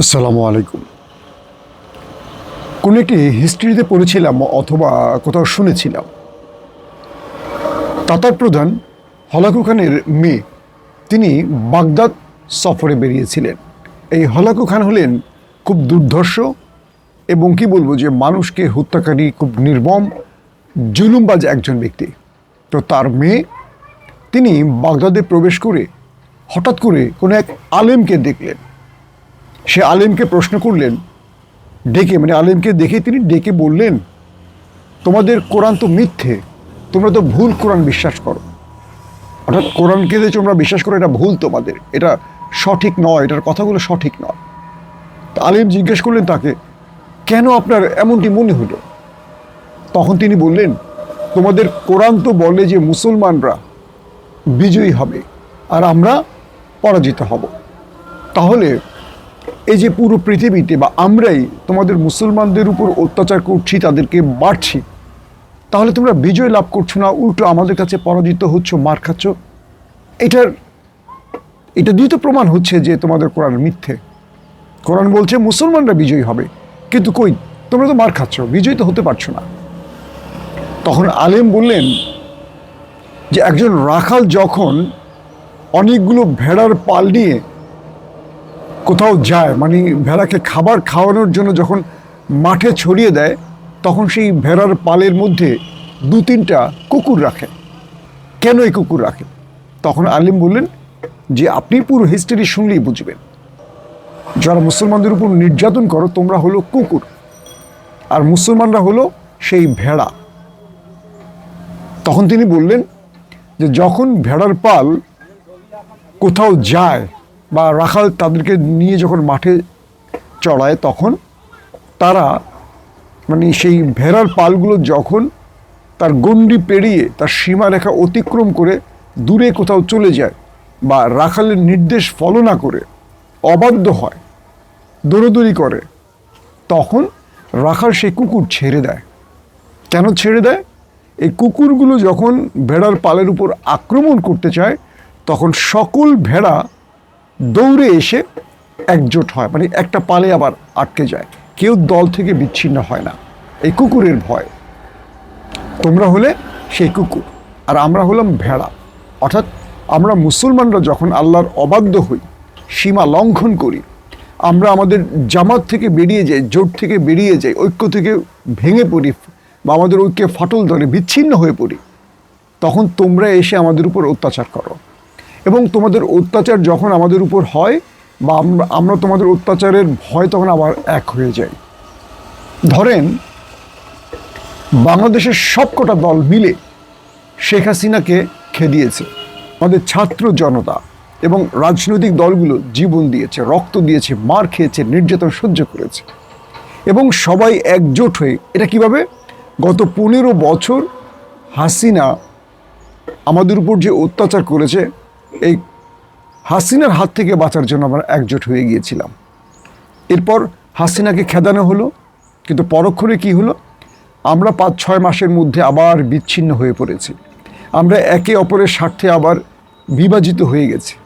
আসসালামু আলাইকুম। কোন একটি হিস্ট্রিতে পড়েছিলাম অথবা কোথাও শুনেছিলাম। তাতার প্রধান হলাকু খানের মেয়ে, তিনি বাগদাদ সফরে বেরিয়েছিলেন। এই হলাকু খান হলেন খুব দুর্ধর্ষ এবং কি বলব যে মানুষকে হত্যাকারী খুব নির্মম, জুলুমবাজ একজন ব্যক্তি। তো তার মেয়ে, তিনি বাগদাদে প্রবেশ করে হঠাৎ করে কোনো এক আলেমকে দেখলেন। সে আলেমকে প্রশ্ন করলেন, ডেকে মানে আলেমকে দেখে তিনি ডেকে বললেন, তোমাদের কোরআন তো মিথ্যে, তোমরা তো ভুল কোরআন বিশ্বাস করো। অর্থাৎ কোরআনকে যে তোমরা বিশ্বাস করো, এটা ভুল তোমাদের, এটা সঠিক নয়, এটার কথাগুলো সঠিক নয়। আলেম জিজ্ঞেস করলেন তাকে, কেন আপনার এমনটি মনে হলো? তখন তিনি বললেন, তোমাদের কোরআন তো বলে যে মুসলমানরা বিজয়ী হবে, আর আমরা পরাজিত হব। তাহলে এই যে পুরো পৃথিবীতে বা আমরাই তোমাদের মুসলমানদের উপর অত্যাচার করছি, তাদেরকে মারছি, তাহলে তোমরা বিজয় লাভ করছ না, উল্টো আমাদের কাছে পরাজিত হচ্ছ, মার খাচ্ছ? এটার, এটা দিয়ে তো প্রমাণ হচ্ছে যে তোমাদের কোরআন মিথ্যে। কোরআন বলছে মুসলমানরা বিজয়ী হবে, কিন্তু কই, তোমরা তো মার খাচ্ছ, বিজয়ী তো হতে পারছ না। তখন আলেম বললেন যে একজন রাখাল যখন অনেকগুলো ভেড়ার পাল নিয়ে কোথাও যায় মানে ভেড়াকে খাবার খাওয়ানোর জন্য যখন মাঠে ছড়িয়ে দেয়, তখন সেই ভেড়ার পালের মধ্যে দু তিনটা কুকুর রাখে। কেন এই কুকুর রাখে? তখন আলিম বললেন যে, আপনি পুরো হিস্ট্রি শুনলেই বুঝবেন। যারা মুসলমানদের উপর নির্যাতন করো, তোমরা হলো কুকুর। আর মুসলমানরা হলো সেই ভেড়া। তখন তিনি বললেন যে, যখন ভেড়ার পাল কোথাও যায় বা রাখাল তাদেরকে নিয়ে যখন মাঠে চড়ায় তখন তারা মানে সেই ভেড়ার পালগুলো যখন তার গণ্ডি পেরিয়ে তার সীমারেখা অতিক্রম করে দূরে কোথাও চলে যায় বা রাখালের নির্দেশ ফলো না করে, অবাধ্য হয়, দৌড়দৌড়ি করে, তখন রাখাল সেই কুকুর ছেড়ে দেয়। কেন ছেড়ে দেয়? এই কুকুরগুলো যখন ভেড়ার পালের উপর আক্রমণ করতে চায়, তখন সকল ভেড়া দৌড়ে এসে একজোট হয় মানে একটা পালে আবার আটকে যায়। কেউ দল থেকে বিচ্ছিন্ন হয় না। এই কুকুরের ভয়। তোমরা হলে সেই কুকুর, আর আমরা হলাম ভেড়া। অর্থাৎ আমরা মুসলমানরা যখন আল্লাহর অবাধ্য হই, সীমা লঙ্ঘন করি, আমরা আমাদের জামাত থেকে বেরিয়ে যাই, জোট থেকে বেরিয়ে যাই, ঐক্য থেকে ভেঙে পড়ি বা আমাদের ঐক্যে ফাটল ধরে বিচ্ছিন্ন হয়ে পড়ি, তখন তোমরা এসে আমাদের উপর অত্যাচার করো। এবং তোমাদের অত্যাচার যখন আমাদের উপর হয় বা আমরা তোমাদের অত্যাচারের ভয় তখন আবার এক হয়ে যাই ধরেন, বাংলাদেশের সবকটা দল মিলে শেখ হাসিনাকে খেদিয়েছে। আমাদের ছাত্র জনতা এবং রাজনৈতিক দলগুলো জীবন দিয়েছে, রক্ত দিয়েছে, মার খেয়েছে, নির্যাতন সহ্য করেছে। এবং সবাই একজোট হয়ে, এটা কীভাবে? গত পনেরো বছর হাসিনা আমাদের উপর যে অত্যাচার করেছে এই হাসিনার হাত থেকে বাঁচার জন্য আমরা একজোট হয়ে গিয়েছিলাম। এরপর হাসিনাকে খেদানো হলো, কিন্তু পরক্ষণে কি হলো? আমরা পাঁচ, ছয় মাসের মধ্যে আবার বিচ্ছিন্ন হয়ে পড়েছি। আমরা একে অপরের স্বার্থে আবার বিভাজিত হয়ে গেছি।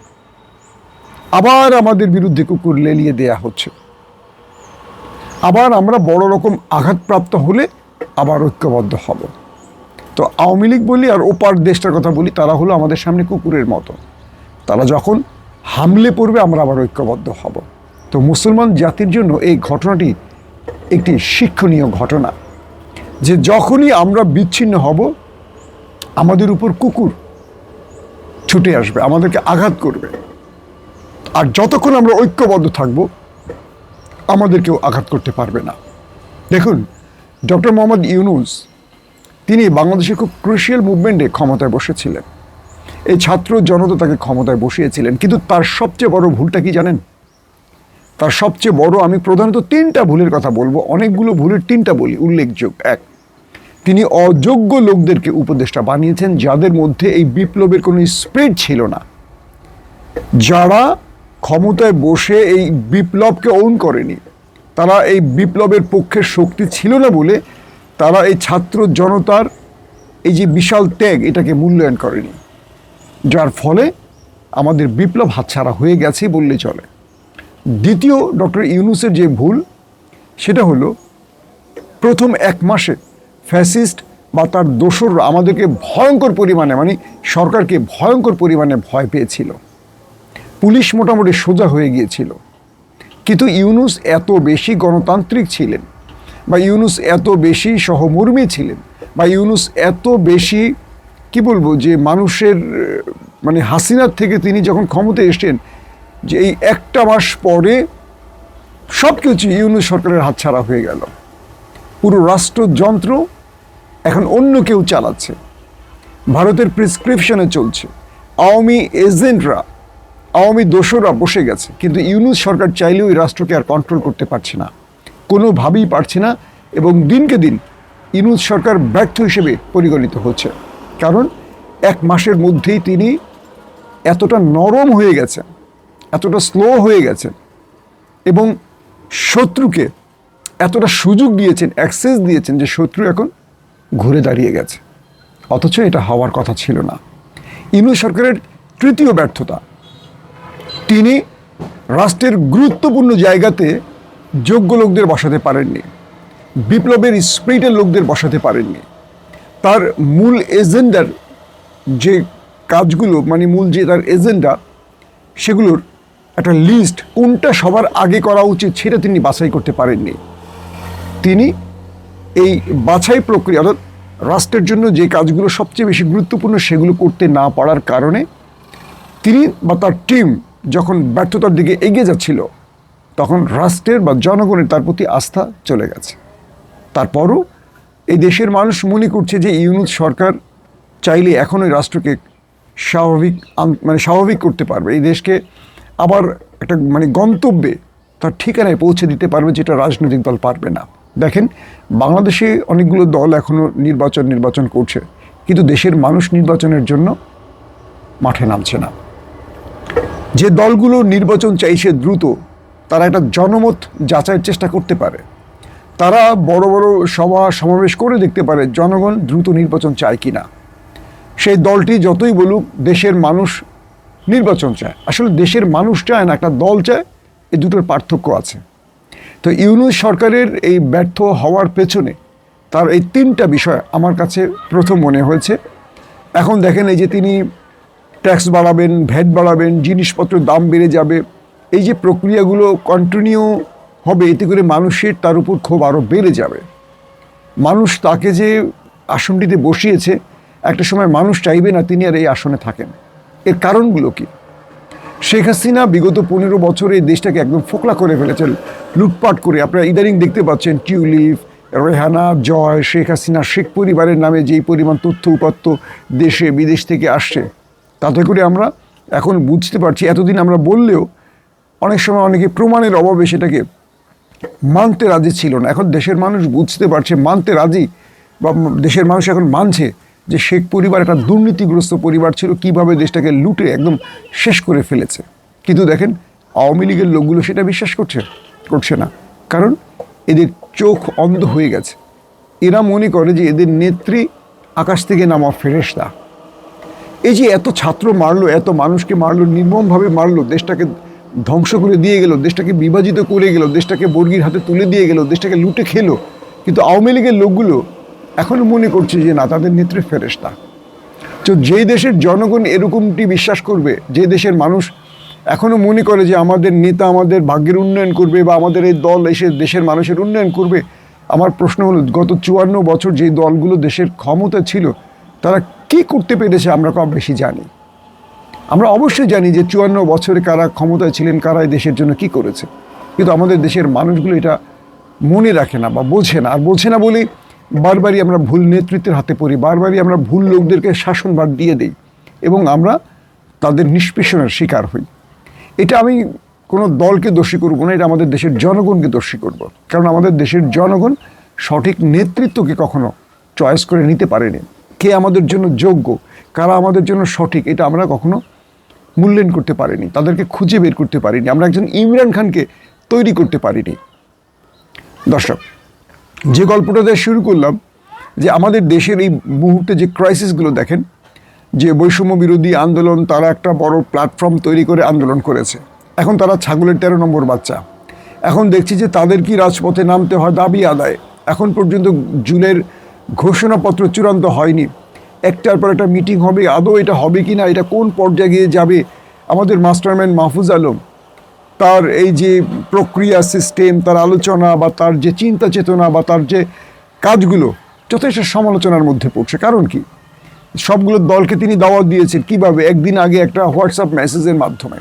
আবার আমাদের বিরুদ্ধে কুকুর লেলিয়ে দেয়া হচ্ছে। আবার আমরা বড় রকম আঘাতপ্রাপ্ত হলে আবার ঐক্যবদ্ধ হব। তো আওয়ামী লীগ বলি আর ওপার দেশটার কথা বলি, তারা হলো আমাদের সামনে কুকুরের মতো। তারা যখন হামলে পড়বে আমরা আবার ঐক্যবদ্ধ হব। তো মুসলমান জাতির জন্য এই ঘটনাটি একটি শিক্ষণীয় ঘটনা। যে যখনই আমরা বিচ্ছিন্ন হব, আমাদের উপর কুকুর ছুটে আসবে, আমাদেরকে আঘাত করবে। আর যতক্ষণ আমরা ঐক্যবদ্ধ থাকব আমাদেরকেও আঘাত করতে পারবে না। দেখুন, ডক্টর মোহাম্মদ ইউনুস, তিনি বাংলাদেশের খুব ক্রুশিয়াল মুভমেন্টে ক্ষমতায় বসেছিলেন। এই ছাত্র জনতা তাকে ক্ষমতায় বসিয়েছিলেন। কিন্তু তার সবচেয়ে বড় ভুলটা কি জানেন? তার সবচেয়ে বড় আমি প্রধানত তিনটা ভুলের কথা বলব। অনেকগুলো ভুলের তিনটা বলি উল্লেখযোগ্য এক। তিনি অযোগ্য লোকদেরকে উপদেষ্টা বানিয়েছেন যাদের মধ্যে এই বিপ্লবের কোনো স্প্রেড ছিল না। যারা ক্ষমতায় বসে এই বিপ্লবকে ওন করেনি, তারা এই বিপ্লবের পক্ষের শক্তি ছিল না বলে তারা এই ছাত্র জনতার এই যে বিশাল ত্যাগ, এটাকে মূল্যায়ন করেনি। যার ফলে আমাদের বিপ্লব হাতছাড়া হয়ে গেছে বললে চলে। দ্বিতীয় ডক্টর ইউনুসের যে ভুল, সেটা হলো প্রথম এক মাসে ফ্যাসিস্ট বা তার দোসররা আমাদেরকে ভয়ঙ্কর পরিমাণে মানে সরকারকে ভয়ঙ্কর পরিমাণে ভয় পেয়েছিল। পুলিশ মোটামুটি সোজা হয়ে গিয়েছিল। কিন্তু ইউনুস এত বেশি গণতান্ত্রিক ছিলেন বা ইউনুস এত বেশি সহমর্মী ছিলেন বা ইউনুস এত বেশি, কি বলব, যে মানুষের মানে হাসিনার থেকে তিনি যখন ক্ষমতায় এসছেন, যে এই একটা মাস পরে সব কিছু ইউনুস সরকারের হাতছাড়া হয়ে গেল। পুরো রাষ্ট্রযন্ত্র এখন অন্য কেউ চালাচ্ছে। ভারতের প্রেসক্রিপশনে চলছে। আওয়ামী এজেন্টরা, আওয়ামী দোষরা বসে গেছে। কিন্তু ইউনুস সরকার চাইলেও এই রাষ্ট্রকে আর কন্ট্রোল করতে পারছে না। কোনোভাবেই পারছে না এবং দিনকে দিন ইউনুস সরকার ব্যর্থ হিসেবে পরিগণিত হচ্ছে। কারণ এক মাসের মধ্যেই তিনি এতটা নরম হয়ে গেছে, এতটা স্লো হয়ে গেছেন এবং শত্রুকে এতটা সুযোগ দিয়েছেন অ্যাক্সেস দিয়েছেন যে শত্রু এখন ঘুরে দাঁড়িয়ে গেছে। অথচ এটা হওয়ার কথা ছিল না। ইউনুস সরকারের তৃতীয় ব্যর্থতা, তিনি রাষ্ট্রের গুরুত্বপূর্ণ জায়গাতে যোগ্য লোকদের বসাতে পারেননি, বিপ্লবের স্প্রিটের লোকদের বসাতে পারেননি। তার মূল এজেন্ডার যে কাজগুলো মানে মূল যে তার এজেন্ডা সেগুলোর একটা লিস্ট কোনটা সবার আগে করা উচিত সেটা তিনি বাছাই করতে পারেননি। তিনি এই বাছাই প্রক্রিয়া, অর্থাৎ রাষ্ট্রের জন্য যে কাজগুলো সবচেয়ে বেশি গুরুত্বপূর্ণ সেগুলো করতে না পারার কারণে তিনি বা তার টিম যখন ব্যর্থতার দিকে এগিয়ে যাচ্ছিল, তখন রাষ্ট্রের বা জনগণের তার প্রতি আস্থা চলে গেছে। তারপরও এই দেশের মানুষ মনে করছে যে ইউনুস সরকার চাইলে এখন ওই রাষ্ট্রকে স্বাভাবিক মানে স্বাভাবিক করতে পারবে। এই দেশকে আবার একটা মানে গন্তব্যে তার ঠিকানায় পৌঁছে দিতে পারবে যেটা রাজনৈতিক দল পারবে না। দেখেন, বাংলাদেশে অনেকগুলো দল এখনও নির্বাচন নির্বাচন করছে। কিন্তু দেশের মানুষ নির্বাচনের জন্য মাঠে নামছে না। যে দলগুলো নির্বাচন চাইছে দ্রুত, তারা একটা জনমত যাচাইয়ের চেষ্টা করতে পারে। তারা বড় বড় সভা, সমাবেশ করে দেখতে পারে জনগণ দ্রুত নির্বাচন চায় কি না সেই দলটি যতই বলুক দেশের মানুষ নির্বাচন চায়। আসলে দেশের মানুষ চায় না, একটা দল চায়, এই দুটোর পার্থক্য আছে। তো ইউনুস সরকারের এই ব্যর্থ হওয়ার পেছনে তার এই তিনটা বিষয় আমার কাছে প্রথম মনে হয়েছে। এখন দেখেন এই যে তিনি ট্যাক্স বাড়াবেন, ভ্যাট বাড়াবেন, জিনিসপত্রের দাম বেড়ে যাবে, এই যে প্রক্রিয়াগুলো কন্টিনিউ হবে, এতে করে মানুষের তার উপর ক্ষোভ আরও বেড়ে যাবে। মানুষ তাকে যে আসনটিতে বসিয়েছে একটা সময় মানুষ চাইবে না তিনি আর এই আসনে থাকেন। এর কারণগুলো কি? শেখ হাসিনা বিগত পনেরো বছরে এই দেশটাকে একদম ফোকলা করে ফেলেছেন, লুটপাট করে। আপনারা ইদানিং দেখতে পাচ্ছেন টিউলিপ, রেহানা, জয়, শেখ হাসিনা, শেখ পরিবারের নামে যেই পরিমাণ তথ্য উপাত্ত দেশে, বিদেশ থেকে আসছে, তাতে করে আমরা এখন বুঝতে পারছি, এতদিন আমরা বললেও অনেক সময় অনেকে প্রমাণের অভাবে সেটাকে মানতে রাজি ছিল না। এখন দেশের মানুষ বুঝতে পারছে, মানতে রাজি বা দেশের মানুষ এখন মানছে যে শেখ পরিবার একটা দুর্নীতিগ্রস্ত পরিবার ছিল, কীভাবে দেশটাকে লুটে একদম শেষ করে ফেলেছে। কিন্তু দেখেন, আওয়ামী লীগের লোকগুলো সেটা বিশ্বাস করছে? করছে না। কারণ এদের চোখ অন্ধ হয়ে গেছে। এরা মনে করে যে এদের নেত্রী আকাশ থেকে নামা ফেরেশতা। এই যে এত ছাত্র মারলো, এত মানুষকে মারলো, নির্মমভাবে মারলো, দেশটাকে ধ্বংস করে দিয়ে গেল, দেশটাকে বিভাজিত করে গেল, দেশটাকে বর্গির হাতে তুলে দিয়ে গেল, দেশটাকে লুটে খেলো। কিন্তু আওয়ামী লীগের লোকগুলো এখনও মনে করছে যে না, তাদের নেত্রী ফেরেস্তা তো যে দেশের জনগণ এরকমটি বিশ্বাস করবে যে দেশের মানুষ এখনও মনে করে যে আমাদের নেতা আমাদের ভাগ্যের উন্নয়ন করবে বা আমাদের এই দল এসে দেশের মানুষের উন্নয়ন করবে, আমার প্রশ্ন হলো, গত চুয়ান্ন বছর যে দলগুলো দেশের ক্ষমতা ছিল, তারা কি করতে পেরেছে আমরা কম বেশি জানি। আমরা অবশ্যই জানি যে চুয়ান্ন বছরে কারা ক্ষমতায় ছিলেন, কারা এই দেশের জন্য কি করেছে। কিন্তু আমাদের দেশের মানুষগুলো এটা মনে রাখে না বা বোঝে না। আর বোঝে না বলেই বারবারই আমরা ভুল নেতৃত্বের হাতে পড়ি, বারবারই আমরা ভুল লোকদেরকে শাসনভার দিয়ে দিই এবং আমরা তাদের নিষ্পেষণের শিকার হই। এটা আমি কোনো দলকে দোষী করব না, এটা আমাদের দেশের জনগণকে দোষী করব। কারণ আমাদের দেশের জনগণ সঠিক নেতৃত্বকে কখনো চয়েস করে নিতে পারেনি। কে আমাদের জন্য যোগ্য, কারা আমাদের জন্য সঠিক, এটা আমরা কখনো মূল্যায়ন করতে পারিনি, তাদেরকে খুঁজে বের করতে পারিনি, আমরা একজন ইমরান খানকে তৈরি করতে পারিনি। দর্শক যে গল্পটা দিয়ে শুরু করলাম, যে আমাদের দেশের এই মুহূর্তে যে ক্রাইসিসগুলো দেখেন, যে বৈষম্য বিরোধী আন্দোলন, তারা একটা বড় প্ল্যাটফর্ম তৈরি করে আন্দোলন করেছে। এখন তারা ছাগলের তেরো নম্বর বাচ্চা। এখন দেখছি যে তাদের কি রাজপথে নামতে হয় দাবি আদায়। এখন পর্যন্ত জুনের ঘোষণাপত্র চূড়ান্ত হয়নি। একটার পর একটা মিটিং হবে। আদৌ এটা হবে কি না এটা কোন পর্যায়ে গিয়ে যাবে? আমাদের মাস্টারম্যান মাহফুজ আলম তার এই যে প্রক্রিয়া সিস্টেম তার আলোচনা বা তার যে চিন্তা চেতনা বা তার যে কাজগুলো যথেষ্ট সমালোচনার মধ্যে পড়ছে। কারণ কি? সবগুলো দলকে তিনি দাওয়াত দিয়েছেন কীভাবে? একদিন আগে একটা হোয়াটসঅ্যাপ মেসেজের মাধ্যমে।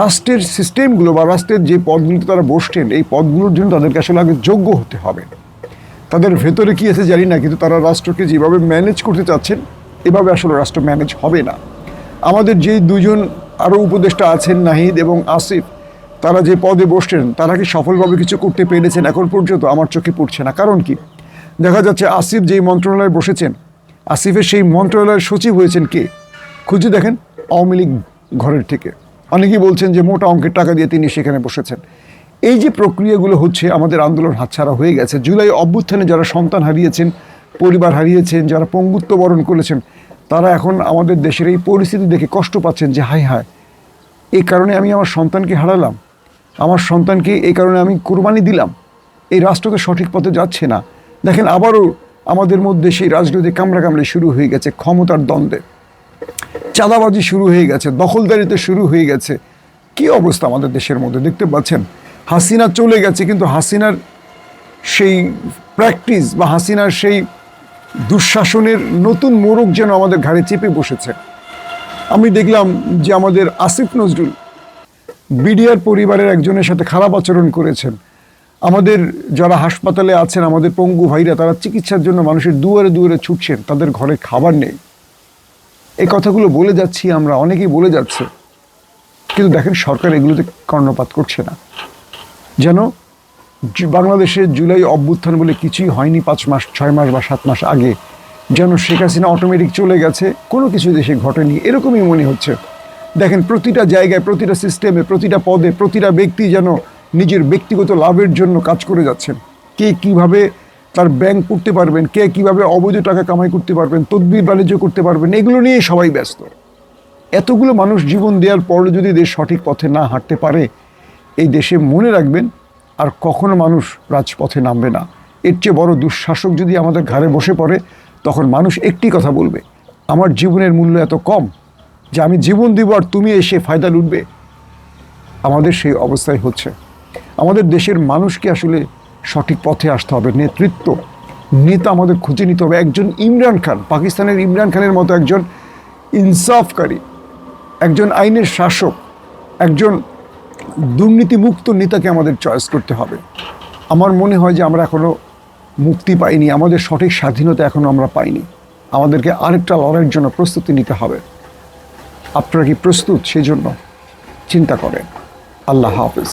রাষ্ট্রের সিস্টেমগুলো বা রাষ্ট্রের যে পদগুলোতে তারা বসছেন, এই পদগুলোর জন্য তাদেরকে আসলে আগে যোগ্য হতে হবে। তাদের ভেতরে কি আছে জানি না, কিন্তু তারা রাষ্ট্রকে যেভাবে ম্যানেজ করতে চাচ্ছেন, এভাবে আসলে রাষ্ট্র ম্যানেজ হবে না। আমাদের যেই দুজন আরও উপদেষ্টা আছেন, নাহিদ এবং আসিফ তারা যে পদে বসছেন, তারা কি সফলভাবে কিছু করতে পেরেছেন এখন পর্যন্ত? আমার চোখে পড়ছে না। কারণ কি? দেখা যাচ্ছে আসিফ যেই মন্ত্রণালয়ে বসেছেন, আসিফের সেই মন্ত্রণালয়ের সচিব হয়েছেন কে? খুঁজে দেখেন আওয়ামী লীগ ঘরের থেকে। অনেকেই বলছেন যে মোটা অঙ্কের টাকা দিয়ে তিনি সেখানে বসেছেন। এই যে প্রক্রিয়াগুলো হচ্ছে, আমাদের আন্দোলন হাতছাড়া হয়ে গেছে। জুলাই অভ্যুত্থানে যারা সন্তান হারিয়েছেন, পরিবার হারিয়েছেন, যারা পঙ্গুত্ব বরণ করেছেন, তারা এখন আমাদের দেশের এই পরিস্থিতি দেখে কষ্ট পাচ্ছেন যে হায় হায় এই কারণে আমি আমার সন্তানকে হারালাম। আমার সন্তানকে এই কারণে আমি কোরবানি দিলাম। এই রাষ্ট্র তো সঠিক পথে যাচ্ছে না। দেখেন, আবারও আমাদের মধ্যে সেই রাজনৈতিক কামড়াকামড়ি শুরু হয়ে গেছে, ক্ষমতার দ্বন্দ্বে। চাঁদাবাজি শুরু হয়ে গেছে, দখলদারিতে শুরু হয়ে গেছে। কি অবস্থা আমাদের দেশের মধ্যে, দেখতে পাচ্ছেন? হাসিনা চলে গেছে, কিন্তু হাসিনার সেই প্র্যাকটিস বা হাসিনার সেই দুঃশাসনের নতুন মোড়ক যেন আমাদের ঘাড়ে চেপে বসেছে। আমি দেখলাম যে আমাদের আসিফ নজরুল বিডিআর পরিবারের একজনের সাথে খারাপ আচরণ করেছেন। আমাদের যারা হাসপাতালে আছেন, আমাদের পঙ্গু ভাইরা, তারা চিকিৎসার জন্য মানুষের দুয়ারে দুয়ারে ছুটছেন, তাদের ঘরে খাবার নেই। এই কথাগুলো বলে যাচ্ছি আমরা, অনেকেই বলে যাচ্ছে। কিন্তু দেখেন, সরকার এগুলোতে কর্ণপাত করছে না। যেন বাংলাদেশের জুলাই অভ্যুত্থান বলে কিছুই হয়নি পাঁচ মাস, ছয় মাস বা সাত মাস আগে। যেন শেখ হাসিনা অটোমেটিক চলে গেছে, কোনো কিছু দেশে ঘটেনি, এরকমই মনে হচ্ছে। দেখেন, প্রতিটা জায়গায়, প্রতিটা সিস্টেমে প্রতিটা পদে, প্রতিটা ব্যক্তি যেন নিজের ব্যক্তিগত লাভের জন্য কাজ করে যাচ্ছেন। কে কীভাবে তার ব্যাংক করতে পারবেন, কে কীভাবে অবৈধ টাকা কামাই করতে পারবেন, তদবির বাণিজ্য করতে পারবেন, এগুলো নিয়ে সবাই ব্যস্ত। এতগুলো মানুষ জীবন দেওয়ার পরও যদি দেশ সঠিক পথে না হাঁটতে পারে, এই দেশে মনে রাখবেন, আর কখনো মানুষ রাজপথে নামবে না। এর চেয়ে বড় দুঃশাসক যদি আমাদের ঘাড়ে বসে পড়ে, তখন মানুষ একটি কথা বলবে, আমার জীবনের মূল্য এত কম যে আমি জীবন দিব আর তুমি এসে ফায়দা লুটবে। আমাদের সেই অবস্থায় হচ্ছে। আমাদের দেশের মানুষকে আসলে সঠিক পথে আসতে হবে। নেতৃত্ব, নেতা আমাদের খুঁজে নিতে হবে। একজন ইমরান খান, পাকিস্তানের ইমরান খানের মতো একজন ইনসাফকারী, একজন আইনের শাসক, একজন দুর্নীতিমুক্ত নেতাকে আমাদের চয়েস করতে হবে। আমার মনে হয় যে আমরা এখনও মুক্তি পাইনি। আমাদের সঠিক স্বাধীনতা এখনও আমরা পাইনি। আমাদেরকে আরেকটা লড়াইয়ের জন্য প্রস্তুতি নিতে হবে। আপনারা কি প্রস্তুত? সেই জন্য চিন্তা করেন। আল্লাহ হাফিজ।